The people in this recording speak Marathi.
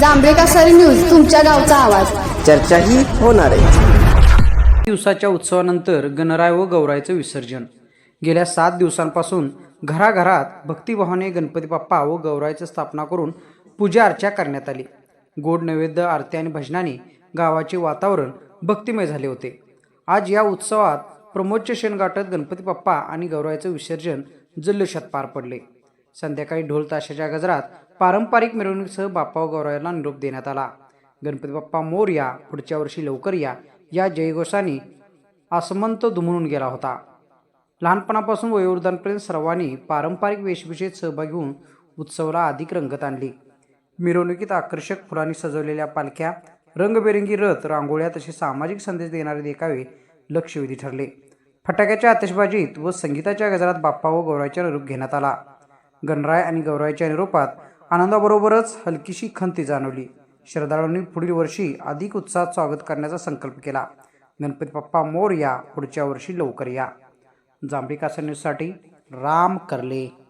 जांभेका सरी न्यूज तुमच्या गावचा आवाज. चर्चाही होणार आहे. दिवसाच्या उत्सवानंतर गणराय व गौरायचं विसर्जन. गेल्या सात दिवसांपासून घराघरात भक्तिभावाने गणपती बाप्पा व गौरायचं स्थापना करून पूजा अर्चा करण्यात आली. गोड नैवेद्य आरती आणि भजनाने गावाचे वातावरण भक्तिमय झाले होते. आज या उत्सवात प्रमोदचे शेण गाठत गणपती बाप्पा आणि गौरायचं विसर्जन जल्लोषात पार पडले. संध्याकाळी ढोल ताशाच्या गजरात पारंपरिक मिरवणुकीसह बाप्पा व निरोप देण्यात आला. गणपती बाप्पा मोर या पुढच्या वर्षी लवकर या या जयघोषाने आसमंत दुमरून गेला होता. लहानपणापासून वयोवृद्धांपर्यंत सर्वांनी पारंपरिक वेशभूषेत सहभागी होऊन उत्सवाला अधिक रंगत आणली. मिरवणुकीत आकर्षक फुलांनी सजवलेल्या पालख्या रंगबेरंगी रथ रांगोळ्या तसे सामाजिक संदेश देणारे देखावे लक्षवेधी ठरले. फटाक्याच्या आतिषबाजीत व संगीताच्या गजरात बाप्पा व गौरायचा रूप घेण्यात आला. गणराय आणि गौरायच्या निरोपात आनंदाबरोबरच हलकीशी खंती जाणवली. श्रद्धाळूंनी पुढील वर्षी अधिक उत्साहात स्वागत करण्याचा संकल्प केला. गणपती बाप्पा मोर या पुढच्या वर्षी लवकर या. जांभळी न्यूजसाठी राम करले.